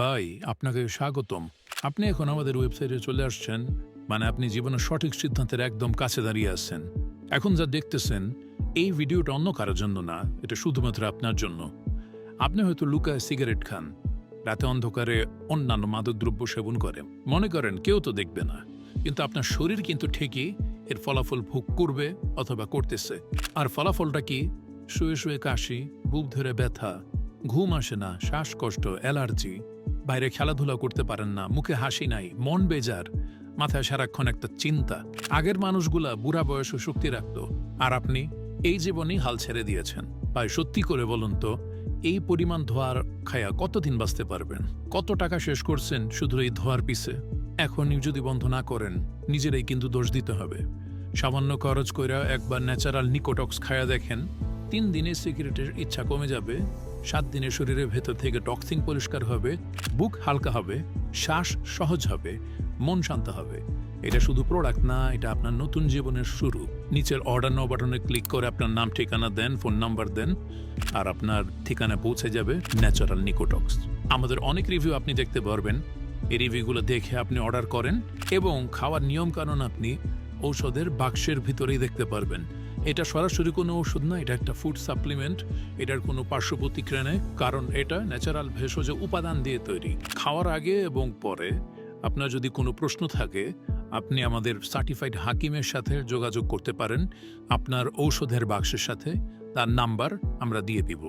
ভাই, আপনাকে স্বাগতম। আপনি এখন আমাদের ওয়েবসাইটে চলে আসছেন মানে আপনি জীবনের সঠিক সিদ্ধান্তের একদম কাছে দাঁড়িয়ে আছেন। এখন যা দেখতেছেন, এই ভিডিওটা অন্য কারোর জন্য না, এটা শুধুমাত্র আপনার জন্য। আপনি হয়তো লুকায় সিগারেট খান, রাতে অন্ধকারে অন্যান্য মাদকদ্রব্য সেবন করেন। মনে করেন কেউ তো দেখবে না, কিন্তু আপনার শরীর কিন্তু ঠিকই এর ফলাফল ভোগ করবে অথবা করতেছে। আর ফলাফলটা কি? শুয়ে শুয়ে কাশি, বুক ধরে ব্যথা, ঘুম আসে না, শ্বাসকষ্ট, অ্যালার্জি। বাইরে খেলাধুলা করতে পারেন না, মুখে হাসি নাই, মন বেজার, মাথায় সারাক্ষণ একটা চিন্তা। আগের মানুষগুলা বুড়া বয়সে শক্তি রাখত। আর আপনি এই জীবনেই হাল ছেড়ে দিয়েছেন। ভাই, সত্যি করে বলুন তো, এই পরিমাণ ধোয়ার খায়া কতদিন বাঁচতে পারবেন? কত টাকা শেষ করছেন শুধু এই ধোয়ার পিছে? এখনই যদি বন্ধ না করেন, নিজেরাই কিন্তু দোষ দিতে হবে। সামান্য খরচ কইরা একবার ন্যাচারাল নিকোটক্স খায়া দেখেন তিন দিনে সিগারেটের ইচ্ছা কমে যাবে, সাত দিনে শরীরের ভেতর থেকে টক্সিন পরিষ্কার হবে, বুক হালকা হবে, শ্বাস সহজ হবে, মন শান্ত হবে। এটা শুধু প্রোডাক্ট না, এটা আপনার নতুন জীবনের শুরু। নিচের অর্ডার নাও বাটনে ক্লিক করে আপনার নাম, ঠিকানা দেন ফোন নাম্বার দেন, আর আপনার ঠিকানা পৌঁছে যাবে ন্যাচারাল নিকোটক্স আমাদের অনেক রিভিউ আপনি দেখতে পারবেন। এই রিভিউগুলো দেখে আপনি অর্ডার করেন এবং খাওয়ার নিয়ম কানুন আপনি ঔষধের বাক্সের ভিতরেই দেখতে পারবেন। এটা সরাসরি কোনো ওষুধ না, এটা একটা ফুড সাপ্লিমেন্ট এটার কোনো পার্শ্ব প্রতিক্রিয়া নেই, কারণ এটা ন্যাচারাল ভেষজ উপাদান দিয়ে তৈরি। খাওয়ার আগে এবং পরে আপনার যদি কোনো প্রশ্ন থাকে, আপনি আমাদের সার্টিফাইড হাকিমের সাথে যোগাযোগ করতে পারেন। আপনার ঔষধের বাক্সের সাথে, তার নাম্বার আমরা দিয়ে দিব।